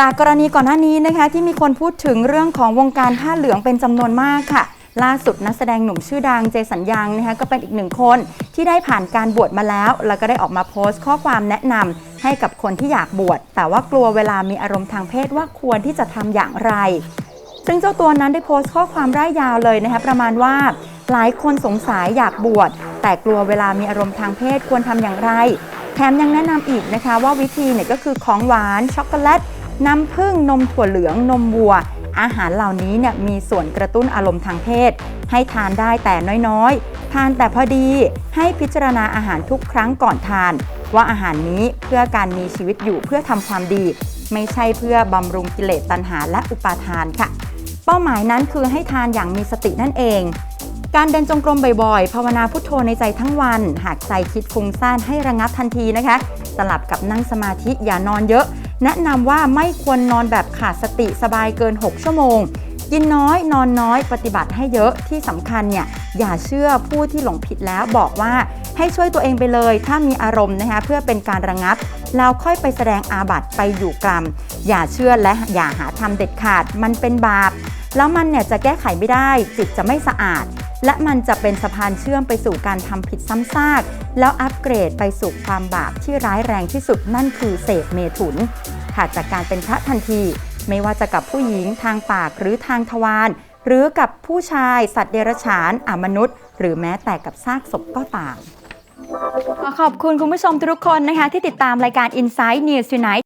จากกรณีก่อนหน้านี้นะคะที่มีคนพูดถึงเรื่องของวงการผ้าเหลืองเป็นจำนวนมากค่ะ ล่าสุดนักแสดงหนุ่มชื่อดังเจสัญญังนะคะก็เป็นอีกหนึ่งคนที่ได้ผ่านการบวชมาแล้ว แล้วก็ได้ออกมาโพสต์ข้อความแนะนำให้กับคนที่อยากบวชแต่ว่ากลัวเวลามีอารมณ์ทางเพศว่าควรที่จะทำอย่างไร ซึ่งเจ้าตัวนั้นได้โพสต์ข้อความร่ายยาวเลยนะคะประมาณว่าหลายคนสงสัยอยากบวชแต่กลัวเวลามีอารมณ์ทางเพศควรทำอย่างไร แถมยังแนะนำอีกนะคะว่าวิธีเนี่ยก็คือของหวานช็อกโกแลต น้ำผึ้งนมถั่วเหลืองนมวัว อาหารเหล่านี้เนี่ยมีส่วนกระตุ้นอารมณ์ทางเพศ ให้ทานได้แต่น้อยๆ ทานแต่พอดีให้พิจารณาอาหารทุกครั้งก่อนทาน ว่าอาหารนี้เพื่อการมีชีวิตอยู่เพื่อทำความดี ไม่ใช่เพื่อบำรุงกิเลสตัณหาและอุปาทานค่ะ เป้าหมายนั้นคือให้ทานอย่างมีสตินั่นเองการเดินจงกรมบ่อยๆ ภาวนาพุทโธในใจทั้งวัน หากใจคิดฟุ้งซ่านให้ระงับทันทีนะคะ สลับกับนั่งสมาธิอย่านอนเยอะ แนะนำว่าไม่ควรนอนแบบขาดสติสบายเกิน 6 ชั่วโมง กินน้อยนอนน้อยปฏิบัติให้เยอะที่สำคัญเนี่ยอย่าเชื่อผู้ที่หลงผิดแล้วบอกว่าให้ช่วยตัวเองไปเลย ถ้ามีอารมณ์นะคะเพื่อเป็นการระงับแล้วค่อยไปแสดงอาบัติไปอยู่กรรม อย่าเชื่อและอย่าหาทำเด็ดขาดมันเป็นบาป แล้วมันเนี่ยจะแก้ไขไม่ได้จิตจะไม่สะอาด และมันจะเป็นสะพานเชื่อมไปสู่การทำผิดซ้ำซาก แล้วอัปเกรดไปสู่ความบาปที่ร้ายแรงที่สุดนั่นคือเสพเมถุนขาดจากการเป็นพระทันที ไม่ว่าจะกับผู้หญิงทางปากหรือทางทวารหรือกับผู้ชายสัตว์เดรัจฉานอมนุษย์ หรือแม้แต่กับซากศพก็ตามขอขอบคุณคุณผู้ชมทุกคนนะคะ ที่ติดตามรายการ Inside News Tonight